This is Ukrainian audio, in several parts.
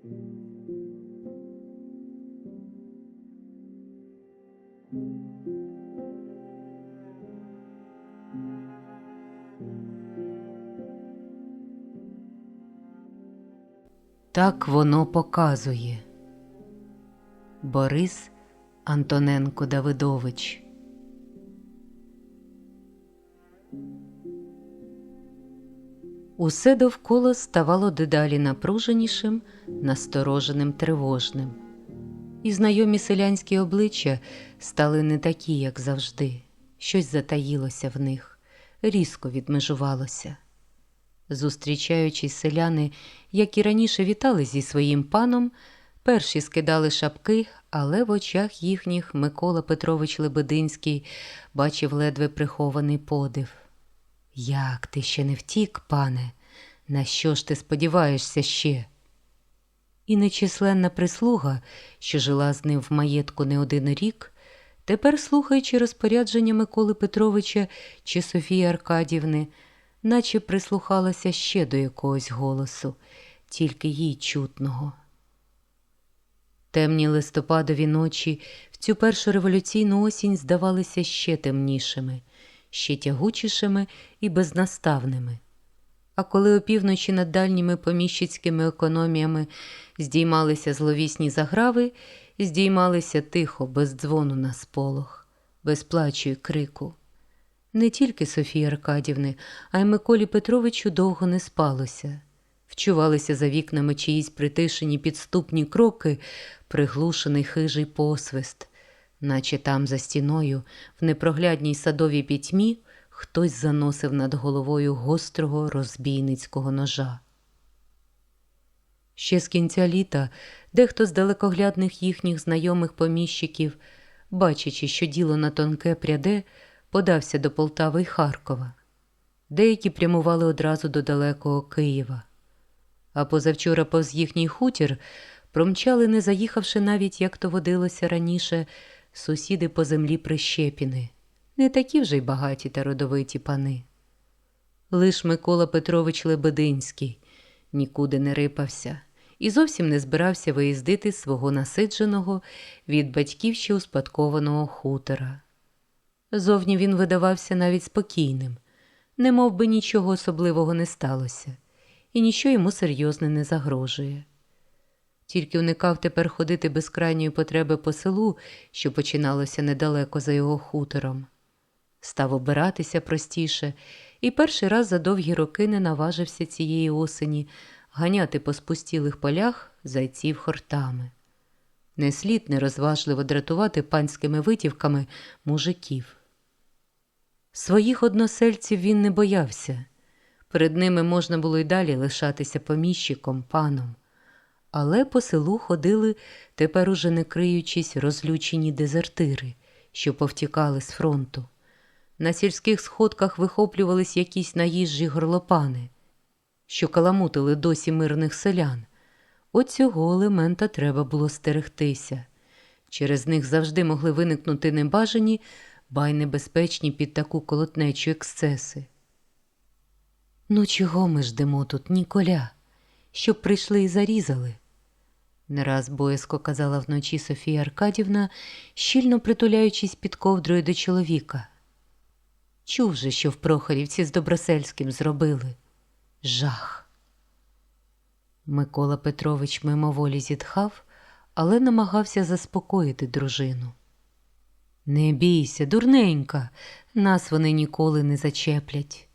Так воно показує. Борис Антоненко Давидович. Усе довкола ставало дедалі напруженішим, настороженим, тривожним. І знайомі селянські обличчя стали не такі, як завжди. Щось затаїлося в них, різко відмежувалося. Зустрічаючись, селяни, як і раніше вітали зі своїм паном, перші скидали шапки, але в очах їхніх Микола Петрович Лебединський бачив ледве прихований подив. Як ти ще не втік, пане? На що ж ти сподіваєшся ще? І нечисленна прислуга, що жила з ним в маєтку не один рік, тепер, слухаючи розпорядження Миколи Петровича чи Софії Аркадівни, наче прислухалася ще до якогось голосу, тільки їй чутного. Темні листопадові ночі в цю першу революційну осінь здавалися ще темнішими, ще тягучішими і безнаставними. А коли опівночі над дальніми поміщицькими економіями здіймалися зловісні заграви, здіймалися тихо, без дзвону на сполох, без плачу й крику. Не тільки Софії Аркадівни, а й Миколі Петровичу довго не спалося. Вчувалися за вікнами чиїсь притишені підступні кроки, приглушений хижий посвист, наче там за стіною, в непроглядній садовій пітьмі, хтось заносив над головою гострого розбійницького ножа. Ще з кінця літа дехто з далекоглядних їхніх знайомих поміщиків, бачачи, що діло на тонке пряде, подався до Полтави й Харкова. Деякі прямували одразу до далекого Києва. А позавчора повз їхній хутір промчали, не заїхавши навіть, як то водилося раніше, сусіди по землі Прищепіни, не такі вже й багаті та родовиті пани. Лиш Микола Петрович Лебединський нікуди не рипався і зовсім не збирався виїздити з свого насидженого від батьків ще успадкованого хутора. Зовні він видавався навіть спокійним, не би нічого особливого не сталося, і ніщо йому серйозне не загрожує. Тільки уникав тепер ходити без крайньої потреби по селу, що починалося недалеко за його хутором. Став обиратися простіше, і перший раз за довгі роки не наважився цієї осені ганяти по спустілих полях зайців хортами. Не слід нерозважливо дратувати панськими витівками мужиків. Своїх односельців він не боявся. Перед ними можна було й далі лишатися поміщиком, паном. Але по селу ходили, тепер уже не криючись, розлючені дезертири, що повтікали з фронту. На сільських сходках вихоплювались якісь наїжджі горлопани, що каламутили досі мирних селян. От цього елемента треба було стерегтися. Через них завжди могли виникнути небажані, ба й небезпечні під таку колотнечу ексцеси. Ну, чого ми ждемо тут, Ніколя? Щоб прийшли і зарізали. Не раз боязко казала вночі Софія Аркадівна, щільно притуляючись під ковдрою до чоловіка. Чув же, що в Прохорівці з Добросельським зробили. Жах. Микола Петрович мимоволі зітхав, але намагався заспокоїти дружину. Не бійся, дурненька, нас вони ніколи не зачеплять.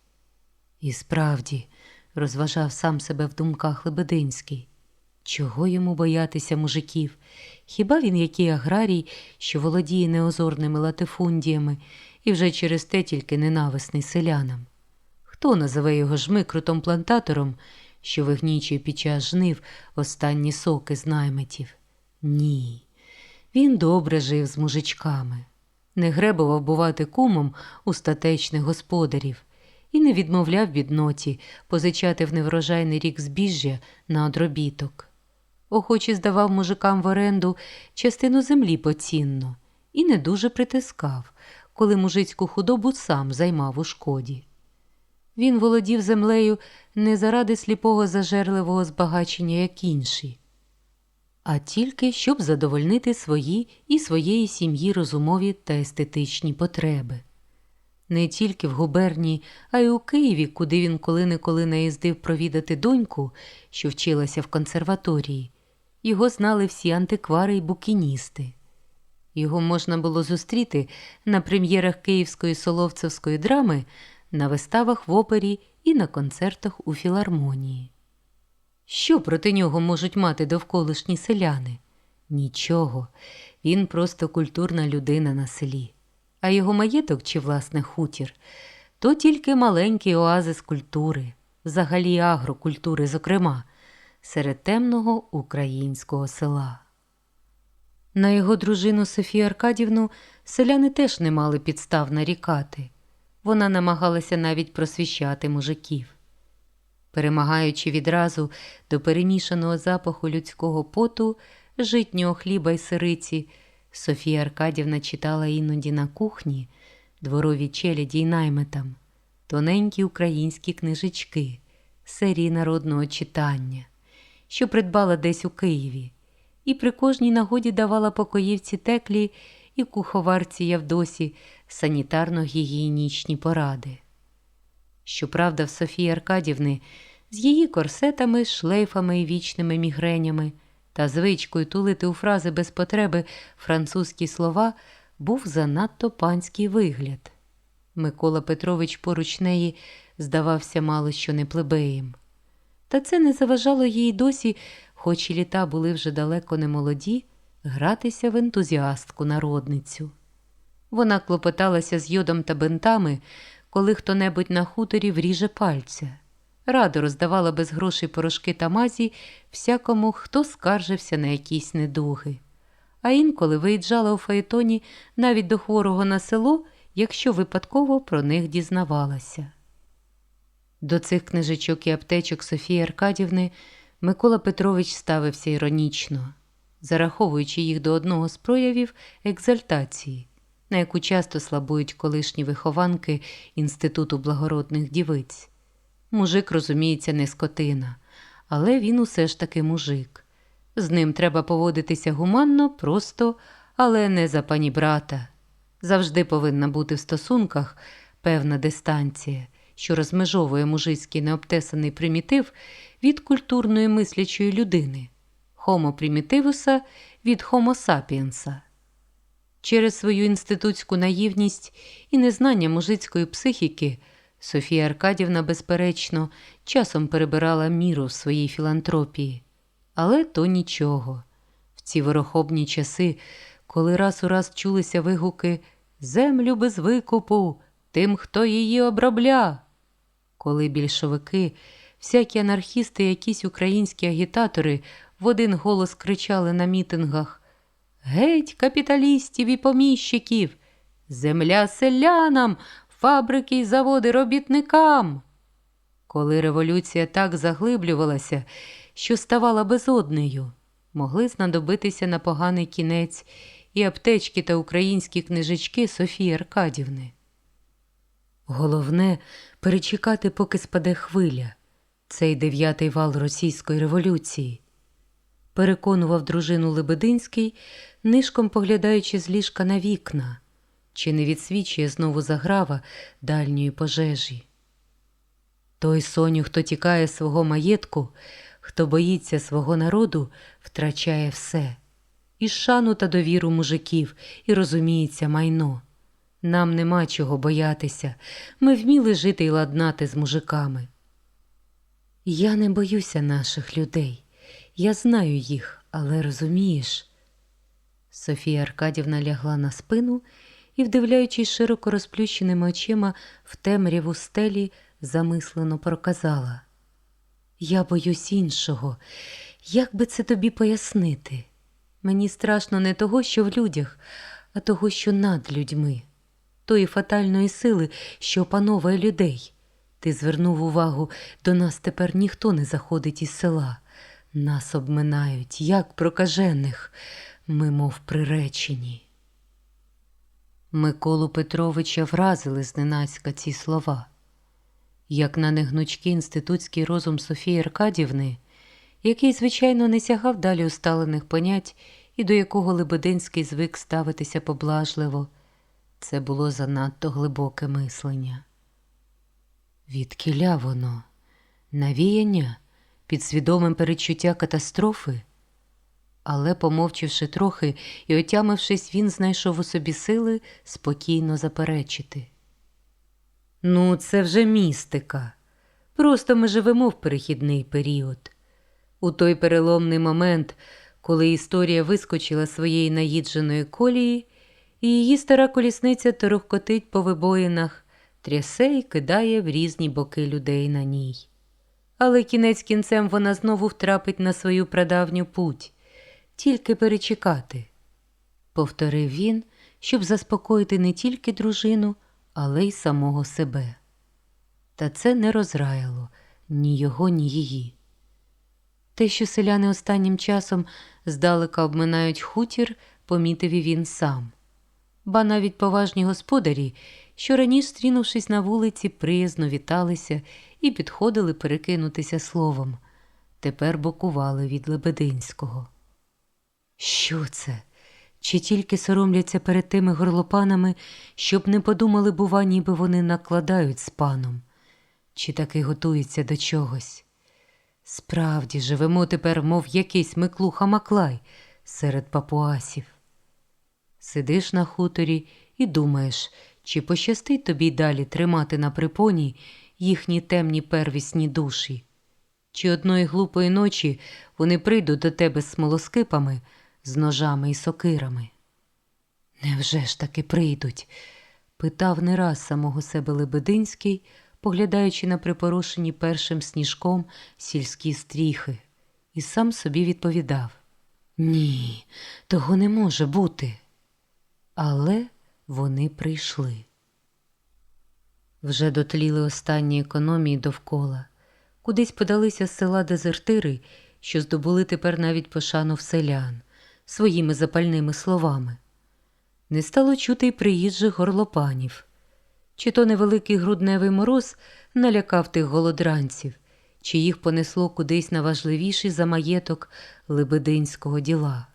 І справді, розважав сам себе в думках Лебединський. Чого йому боятися мужиків? Хіба він який аграрій, що володіє неозорними латифундіями і вже через те тільки ненависний селянам? Хто називе його жмикрутом плантатором, що вигнічує під час жнив останні соки з наймитів? Ні, він добре жив з мужичками, не гребував бувати кумом у статечних господарів і не відмовляв бідноті позичати в неврожайний рік збіжжя на одробіток. Охоче здавав мужикам в оренду частину землі поцінно і не дуже притискав, коли мужицьку худобу сам займав у шкоді. Він володів землею не заради сліпого зажерливого збагачення, як інші. а тільки щоб задовольнити свої і своєї сім'ї розумові та естетичні потреби. Не тільки в губернії, а й у Києві, куди він коли-неколи наїздив провідати доньку, що вчилася в консерваторії, його знали всі антиквари й букіністи. Його можна було зустріти на прем'єрах Київської соловцевської драми, на виставах в опері і на концертах у філармонії. Що проти нього можуть мати довколишні селяни? Нічого, він просто культурна людина на селі. А його маєток чи власне хутір то тільки маленький оазис культури, взагалі агрокультури, зокрема, серед темного українського села. На його дружину Софію Аркадівну селяни теж не мали підстав нарікати. Вона намагалася навіть просвіщати мужиків. Перемагаючи відразу до перемішаного запаху людського поту, житнього хліба й сириці, Софія Аркадівна читала іноді на кухні дворові челяді й наймитам, тоненькі українські книжечки, серії народного читання, що придбала десь у Києві, і при кожній нагоді давала покоївці теклі і куховарці Явдосі санітарно-гігієнічні поради. Щоправда, в Софії Аркадівни з її корсетами, шлейфами і вічними мігренями та звичкою тулити у фрази без потреби французькі слова був занадто панський вигляд. Микола Петрович поруч неї здавався мало що не плебеєм. Та це не заважало їй досі, хоч і літа були вже далеко не молоді, гратися в ентузіастку народницю. Вона клопоталася з йодом та бинтами, коли хто небудь на хуторі вріже пальця. Радо роздавала без грошей порошки та мазі всякому, хто скаржився на якісь недуги. А інколи виїжджала у фаєтоні навіть до хворого на село, якщо випадково про них дізнавалася. До цих книжечок і аптечок Софії Аркадівни Микола Петрович ставився іронічно, зараховуючи їх до одного з проявів екзальтації, на яку часто слабують колишні вихованки Інституту благородних дівиць. Мужик, розуміється, не скотина, але він усе ж таки мужик. З ним треба поводитися гуманно, просто, але не за пані брата. Завжди повинна бути в стосунках певна дистанція, що розмежовує мужицький необтесаний примітив від культурної мислячої людини, хомо примітивуса від хомо сапіенса. Через свою інститутську наївність і незнання мужицької психіки. Софія Аркадівна, безперечно, часом перебирала міру в своїй філантропії, але то нічого. В ці ворохобні часи, коли раз у раз чулися вигуки Землю без викупу, тим, хто її обробля. Коли більшовики, всякі анархісти, якісь українські агітатори в один голос кричали на мітингах Геть капіталістів і поміщиків! Земля селянам! фабрики й заводи робітникам. Коли революція так заглиблювалася, що ставала безоднею, могли знадобитися на поганий кінець і аптечки та українські книжечки Софії Аркадівни. Головне перечекати, поки спаде хвиля, цей дев'ятий вал російської революції. Переконував дружину Лебединський, нишком поглядаючи з ліжка на вікна чи не відсвічує знову заграва дальньої пожежі. Той соню, хто тікає свого маєтку, хто боїться свого народу, втрачає все і шану та довіру мужиків, і розуміється майно. Нам нема чого боятися, ми вміли жити і ладнати з мужиками. Я не боюся наших людей, я знаю їх, але розумієш. Софія Аркадівна лягла на спину і, вдивляючись широко розплющеними очима в темряву стелі, замислено проказала Я боюсь іншого. Як би це тобі пояснити? Мені страшно не того, що в людях, а того, що над людьми, тої фатальної сили, що опановує людей. Ти звернув увагу, до нас тепер ніхто не заходить із села. Нас обминають, як прокажених, ми, мов приречені. Миколу Петровича вразили зненацька ці слова. Як на негнучкий інститутський розум Софії Аркадівни, який, звичайно, не сягав далі усталених понять і до якого Лебединський звик ставитися поблажливо. Це було занадто глибоке мислення. Відкіля воно, навіяння, підсвідомим передчуття катастрофи. Але, помовчивши трохи і отямившись, він знайшов у собі сили спокійно заперечити. Ну, це вже містика. Просто ми живемо в перехідний період. У той переломний момент, коли історія вискочила своєї наїдженої колії, і її стара колісниця торохкотить по вибоїнах, трясе і кидає в різні боки людей на ній. Але кінець кінцем вона знову втрапить на свою прадавню путь, тільки перечекати, повторив він, щоб заспокоїти не тільки дружину, але й самого себе. Та це не розраяло ні його, ні її. Те, що селяни останнім часом здалека обминають хутір, помітив і він сам. Ба навіть поважні господарі, що раніше, стрінувшись на вулиці, приязно віталися і підходили перекинутися словом, тепер бокували від Лебединського. Що це? Чи тільки соромляться перед тими горлопанами, щоб не подумали, бува, ніби вони накладають з паном, чи таки готуються до чогось? Справді, живемо тепер, мов якийсь Миклуха Маклай серед папуасів. Сидиш на хуторі і думаєш, чи пощастить тобі далі тримати на припоні їхні темні первісні душі, чи одної глупої ночі вони прийдуть до тебе з смолоскипами, з ножами і сокирами. Невже ж таки прийдуть? питав не раз самого себе Лебединський, поглядаючи на припорошені першим сніжком сільські стріхи, і сам собі відповідав Ні, того не може бути. Але вони прийшли. Вже дотліли останні економії довкола, кудись подалися з села дезертири, що здобули тепер навіть пошану в селян своїми запальними словами. Не стало чути й приїжджих горлопанів. Чи то невеликий грудневий мороз налякав тих голодранців, чи їх понесло кудись на важливіший за маєток лебединського діла.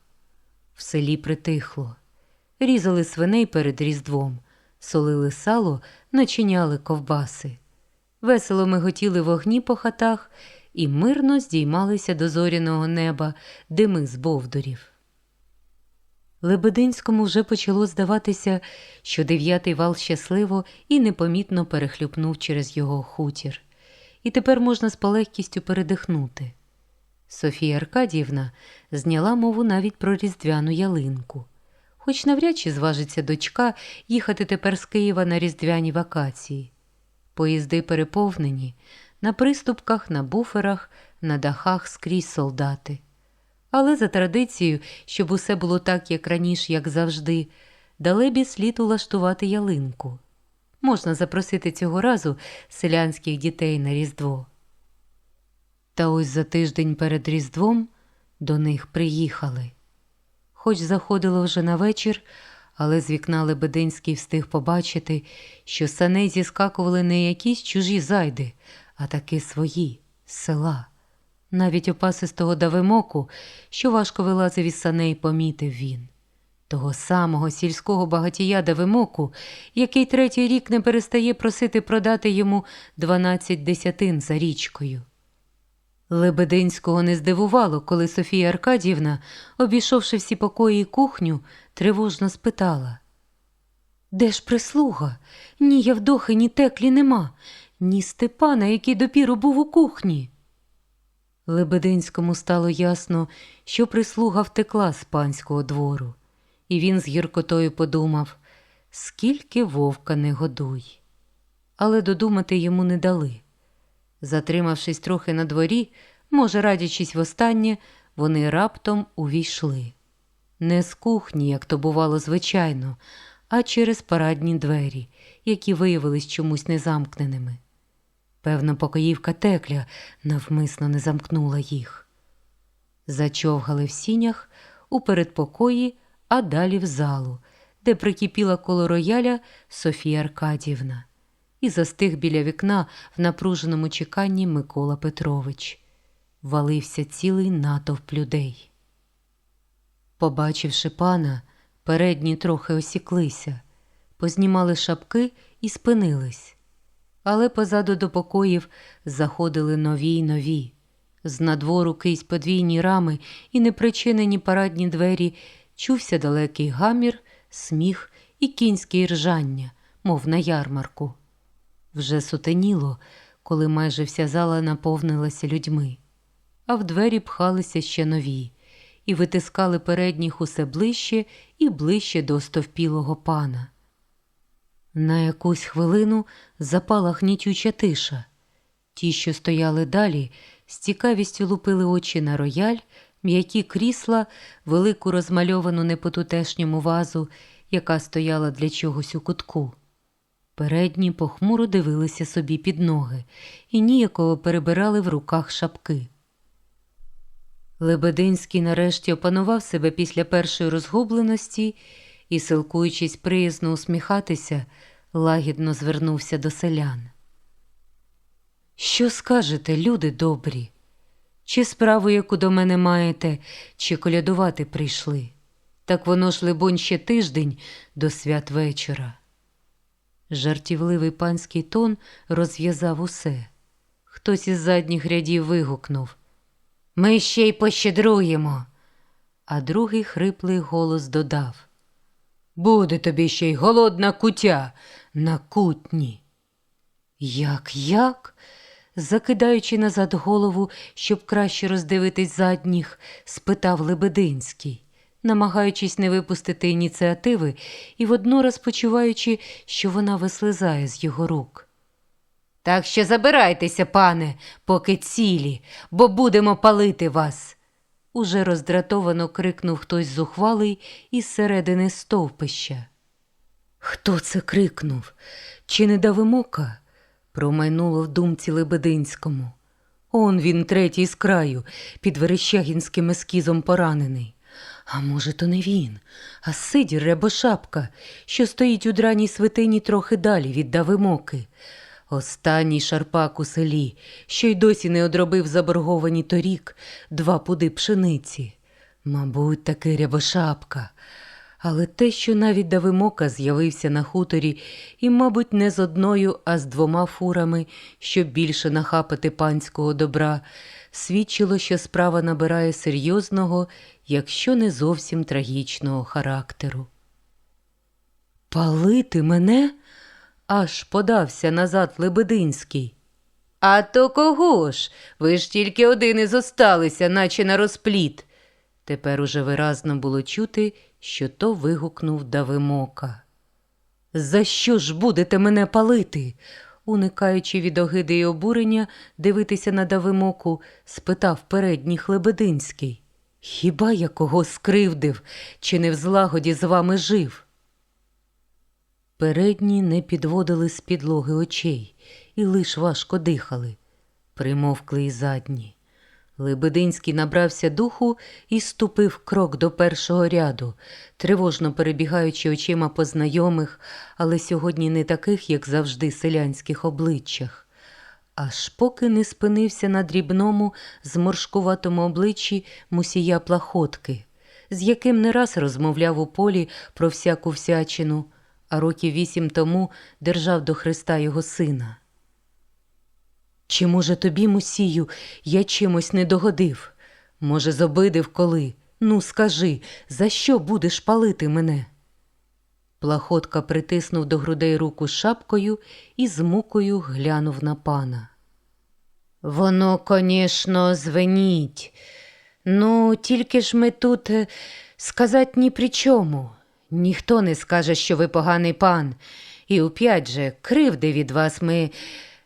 В селі притихло, різали свиней перед різдвом, солили сало, начиняли ковбаси. Весело миготіли вогні по хатах і мирно здіймалися до зоряного неба дими з бовдурів. Лебединському вже почало здаватися, що дев'ятий вал щасливо і непомітно перехлюпнув через його хутір, і тепер можна з полегкістю передихнути. Софія Аркадіївна зняла мову навіть про різдвяну ялинку, хоч навряд чи зважиться дочка їхати тепер з Києва на різдвяні вакації. Поїзди переповнені, на приступках, на буферах, на дахах скрізь солдати. Але за традицією, щоб усе було так, як раніше, як завжди, далебі слід улаштувати ялинку. Можна запросити цього разу селянських дітей на Різдво. Та ось за тиждень перед Різдвом до них приїхали. Хоч заходило вже на вечір, але з вікна Лебединський встиг побачити, що саней зіскакували не якісь чужі зайди, а таки свої з села. Навіть опасистого давимоку, що важко вилазив із саней, помітив він. Того самого сільського багатія Давимоку, який третій рік не перестає просити продати йому дванадцять десятин за річкою. Лебединського не здивувало, коли Софія Аркадіївна, обійшовши всі покої і кухню, тривожно спитала Де ж прислуга? Ні Явдохи, ні теклі нема, ні Степана, який допіру був у кухні. Лебединському стало ясно, що прислуга втекла з панського двору, і він з гіркотою подумав, скільки вовка не годуй. Але додумати йому не дали. Затримавшись трохи на дворі, може, радячись востаннє, вони раптом увійшли. Не з кухні, як то бувало звичайно, а через парадні двері, які виявились чомусь незамкненими. Певно, покоївка текля навмисно не замкнула їх. Зачовгали в сінях у передпокої, а далі в залу, де прикипіла коло рояля Софія Аркадівна, і застиг біля вікна в напруженому чеканні Микола Петрович. валився цілий натовп людей. Побачивши пана, передні трохи осіклися, познімали шапки і спинились. Але позаду до покоїв заходили нові й нові. З надвору крізь подвійні рами і непричинені парадні двері чувся далекий гамір, сміх і кінське ржання, мов на ярмарку. Вже сутеніло, коли майже вся зала наповнилася людьми, а в двері пхалися ще нові і витискали передніх усе ближче і ближче до стовпілого пана. На якусь хвилину запала гнітюча тиша. Ті, що стояли далі, з цікавістю лупили очі на рояль, м'які крісла, велику розмальовану непотутешньому вазу, яка стояла для чогось у кутку. Передні похмуро дивилися собі під ноги і ніяково перебирали в руках шапки. Лебединський нарешті опанував себе після першої розгубленості і, силкуючись приязно усміхатися, лагідно звернувся до селян. Що скажете, люди добрі? Чи справу, яку до мене маєте, чи колядувати прийшли? Так воно ж, либонь, ще тиждень до свят вечора. Жартівливий панський тон розв'язав усе. Хтось із задніх рядів вигукнув Ми ще й пощедруємо. А другий хриплий голос додав Буде тобі ще й голодна кутя на кутні. Як, як? закидаючи назад голову, щоб краще роздивитись задніх, спитав Лебединський, намагаючись не випустити ініціативи і воднораз почуваючи, що вона вислизає з його рук. Так що забирайтеся, пане, поки цілі, бо будемо палити вас. Уже роздратовано крикнув хтось зухвалий із середини стовпища. Хто це крикнув? Чи не Давимока? Промайнуло в думці Лебединському. Он він третій з краю, під верещагінським ескізом поранений. А може, то не він, а Сидір Рябошапка, що стоїть у драній свитині трохи далі від Давимоки. Останній шарпак у селі, що й досі не одробив заборговані торік два пуди пшениці. Мабуть, таки Рябошапка. Але те, що навіть Давимока з'явився на хуторі, і, мабуть, не з одною, а з двома фурами, щоб більше нахапати панського добра, свідчило, що справа набирає серйозного, якщо не зовсім трагічного характеру. Палити мене? аж подався назад Лебединський. А то кого ж? Ви ж тільки один і зосталися, наче на розпліт. Тепер уже виразно було чути, що то вигукнув Давимока. За що ж будете мене палити? уникаючи від огиди й обурення дивитися на Давимоку, спитав передній Хлебединський. Хіба я кого скривдив, чи не в злагоді з вами жив? Передні не підводили з підлоги очей і лиш важко дихали, примовкли й задні. Лебединський набрався духу і ступив крок до першого ряду, тривожно перебігаючи очима по знайомих, але сьогодні не таких, як завжди, селянських обличчях. Аж поки не спинився на дрібному, зморшкуватому обличчі мусія плахотки, з яким не раз розмовляв у полі про всяку всячину, а років вісім тому держав до Христа його сина. Чи, може, тобі, мусію, я чимось не догодив? Може, зобидив коли? Ну, скажи, за що будеш палити мене? Плахотка притиснув до грудей руку шапкою і з мукою глянув на пана. Воно, конечно, звеніть. Ну, тільки ж ми тут е, сказать ні при чому. Ніхто не скаже, що ви поганий пан. І оп'ять же, кривди від вас ми.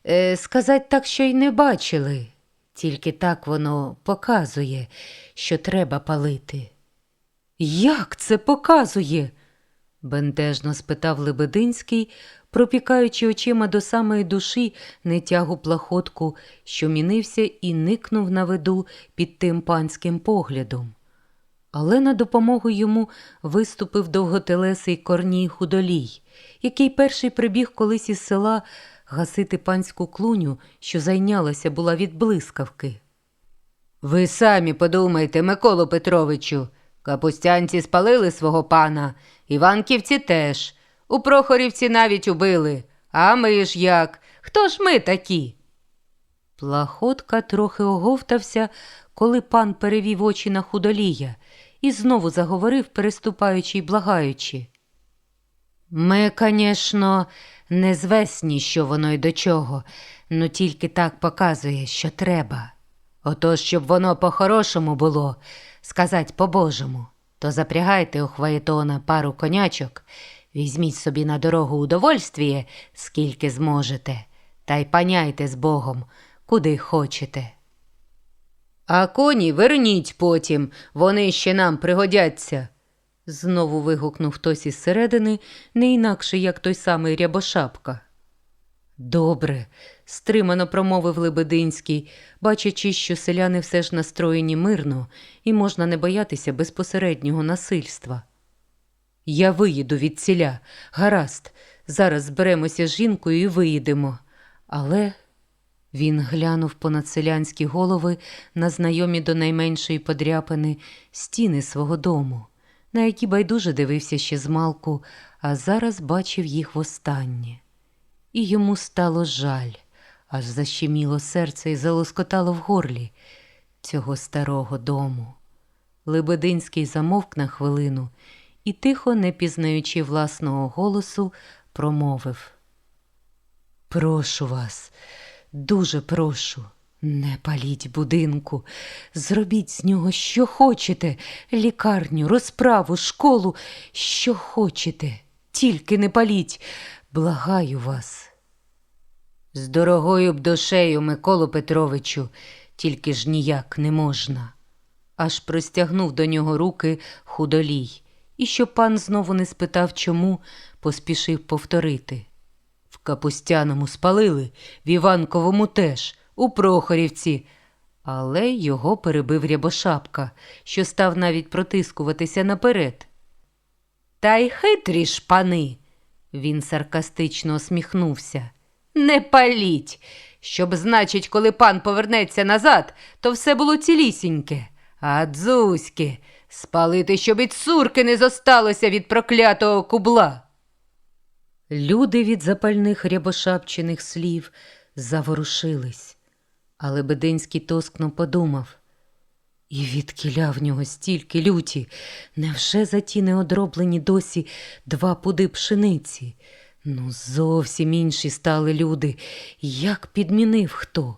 Е, сказать так, що й не бачили, тільки так воно показує, що треба палити. Як це показує? бентежно спитав Лебединський, пропікаючи очима до самої душі нетягу плахотку, що мінився і никнув на виду під тим панським поглядом. Але на допомогу йому виступив довготелесий корній худолій, який перший прибіг колись із села гасити панську клуню, що зайнялася була від блискавки. Ви самі подумайте, Миколу Петровичу. Капустянці спалили свого пана, Іванківці теж. У Прохорівці навіть убили. А ми ж як? Хто ж ми такі? Плахотка трохи оговтався, коли пан перевів очі на худолія і знову заговорив, переступаючи й благаючи. Ми, конечно, не звесні, що воно й до чого, ну тільки так показує, що треба. Ото, щоб воно по-хорошому було, сказать по-божому, то запрягайте у хваєтона пару конячок, візьміть собі на дорогу удовольствіє, скільки зможете, та й паняйте з Богом, куди хочете. А коні верніть потім, вони ще нам пригодяться. Знову вигукнув хтось із середини, не інакше, як той самий рябошапка. Добре, стримано промовив Лебединський, бачачи, що селяни все ж настроєні мирно і можна не боятися безпосереднього насильства. Я виїду від ціля, гаразд, зараз зберемося з жінкою і виїдемо. Але він глянув понад селянські голови на знайомі до найменшої подряпини стіни свого дому, на які байдуже дивився ще змалку, а зараз бачив їх востаннє. І йому стало жаль, аж защеміло серце і залоскотало в горлі цього старого дому. Лебединський замовк на хвилину і, тихо, не пізнаючи власного голосу, промовив Прошу вас, дуже прошу, не паліть будинку, зробіть з нього, що хочете, лікарню, розправу, школу, що хочете, тільки не паліть, благаю вас. З дорогою б душею, Миколу Петровичу, тільки ж ніяк не можна. Аж простягнув до нього руки худолій, і щоб пан знову не спитав, чому, поспішив повторити. В Капустяному спалили, в Іванковому теж, у Прохорівці. Але його перебив рябошапка, що став навіть протискуватися наперед. Та й хитрі ж пани. Він саркастично усміхнувся. Не паліть, щоб, значить, коли пан повернеться назад, то все було цілісіньке. А дзузьки, спалити, щоб і цурки не зосталося від проклятого кубла. Люди від запальних рябошапчених слів заворушились, але Бединський тоскно подумав. І відкіля в нього стільки люті, невже за ті неодроблені досі два пуди пшениці? Ну, зовсім інші стали люди, як підмінив хто.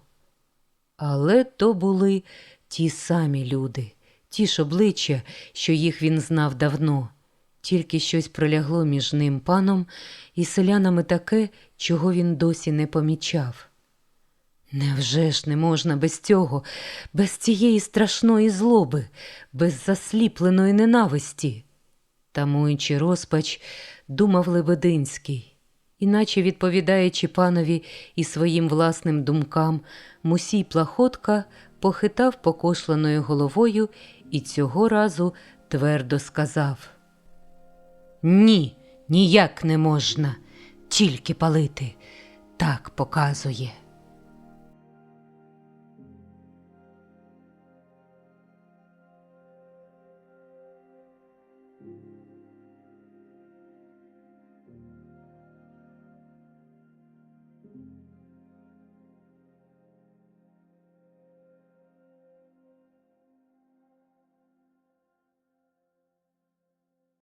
Але то були ті самі люди, ті ж обличчя, що їх він знав давно, тільки щось пролягло між ним паном і селянами таке, чого він досі не помічав. Невже ж не можна без цього, без цієї страшної злоби, без засліпленої ненависті? Тамуючи розпач, думав Лебединський, іначе відповідаючи панові і своїм власним думкам, мусій плахотка похитав покошленою головою і цього разу твердо сказав: Ні, ніяк не можна, тільки палити. Так показує.